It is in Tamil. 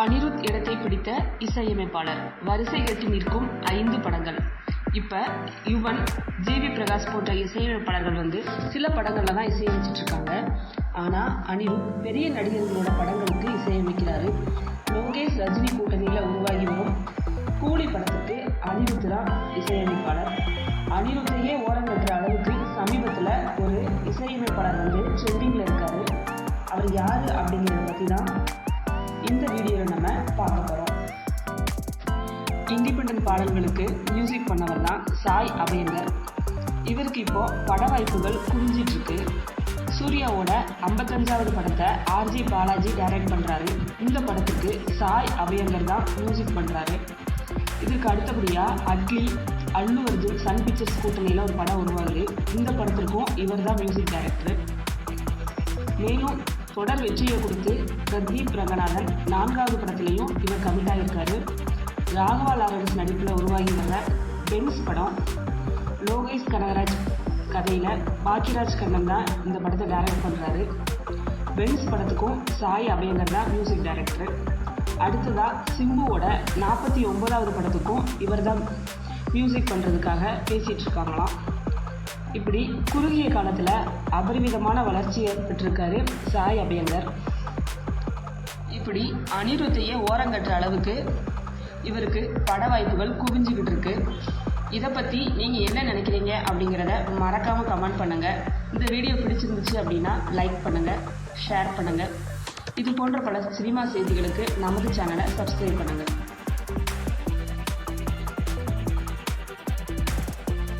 அனிருத் இடத்தை பிடித்த இசையமைப்பாளர். வரிசை கட்டி நிற்கும் ஐந்து படங்கள். இப்போ யுவன் ஜிவி பிரகாஷ் போன்ற இசையமைப்பாளர்கள் வந்து சில படங்களில் தான் இசையமைச்சிட்டு இருக்காங்க. ஆனால் அனிருத் பெரிய நடிகர்களோட படங்களுக்கு இசையமைக்கிறாரு. லோகேஷ் ரஜினி கூட்டணியில் உருவாகி வரும் கூலி படத்துக்கு அனிருத் தான் இசையமைப்பாளர். அனிருத்தையே ஓரங்கட்டுற அளவுக்கு சமீபத்தில் ஒரு இசையமைப்பாளர் வந்து ட்ரெண்டிங்கில் இருக்காரு. அவர் யார் அப்படிங்கிறத பற்றி தான் இந்த வீடியோவில் நம்ம பார்க்க போகிறோம் இண்டிபெண்ட் பாடல்களுக்கு மியூசிக் பண்ணவர் தான் சாய் அபேந்தர் இவருக்கு இப்போ பட வாய்ப்புகள் குவிஞ்சிட்டு சூர்யாவோட ஐம்பத்தஞ்சாவது படத்தை ஆர்ஜி பாலாஜி டைரக்ட் பண்ணுறாரு இந்த படத்துக்கு சாய் அபயங்கர் தான் மியூசிக் பண்ணுறாரு இதுக்கு அடுத்தபடியாக அட்லி அல்லு அர்ஜுன் சன் பிக்சர்ஸ் கூட்டணியில் ஒரு படம் உருவாகுது. இந்த படத்திற்கும் இவர் தான் மியூசிக் டைரக்டர் மேலும் தொடர் வெற்றியை கொடுத்து பிரதீப் ரங்கநாதன் நான்காவது படத்துலையும் இவர் கமிட் ஆகியிருக்காரு ராகவா லாரன்ஸ் நடிப்பில் உருவாகி வந்த பென்ஸ் படம் லோகேஷ் கனகராஜ் கதையில் பாக்கியராஜ் கண்ணன் தான் இந்த படத்தை டைரக்ட் பண்ணுறாரு பென்ஸ் படத்துக்கும் சாய் அபயங்கர் தான் மியூசிக் டைரக்டர் அடுத்ததாக சிம்புவோட நாற்பத்தி ஒன்பதாவது படத்துக்கும் இவர் தான் மியூசிக் பண்ணுறதுக்காக பேசிகிட்டு இருக்காங்களாம். இப்படி குறுகிய காலத்தில் அபரிமிதமான வளர்ச்சி ஏற்பட்டிருக்காரு சாய் அபயங்கர். இப்படி அனிருத்தையே ஓரங்கட்டுற அளவுக்கு இவருக்கு பட வாய்ப்புகள் குவிஞ்சுக்கிட்டு இருக்கு. இதை பற்றி நீங்கள் என்ன நினைக்கிறீங்க அப்படிங்கிறத மறக்காமல் கமெண்ட் பண்ணுங்கள் இந்த வீடியோ பிடிச்சிருந்துச்சு அப்படின்னா லைக் பண்ணுங்கள் ஷேர் பண்ணுங்கள் இது போன்ற பல சினிமா செய்திகளுக்கு நமது சேனலை சப்ஸ்கிரைப் பண்ணுங்கள்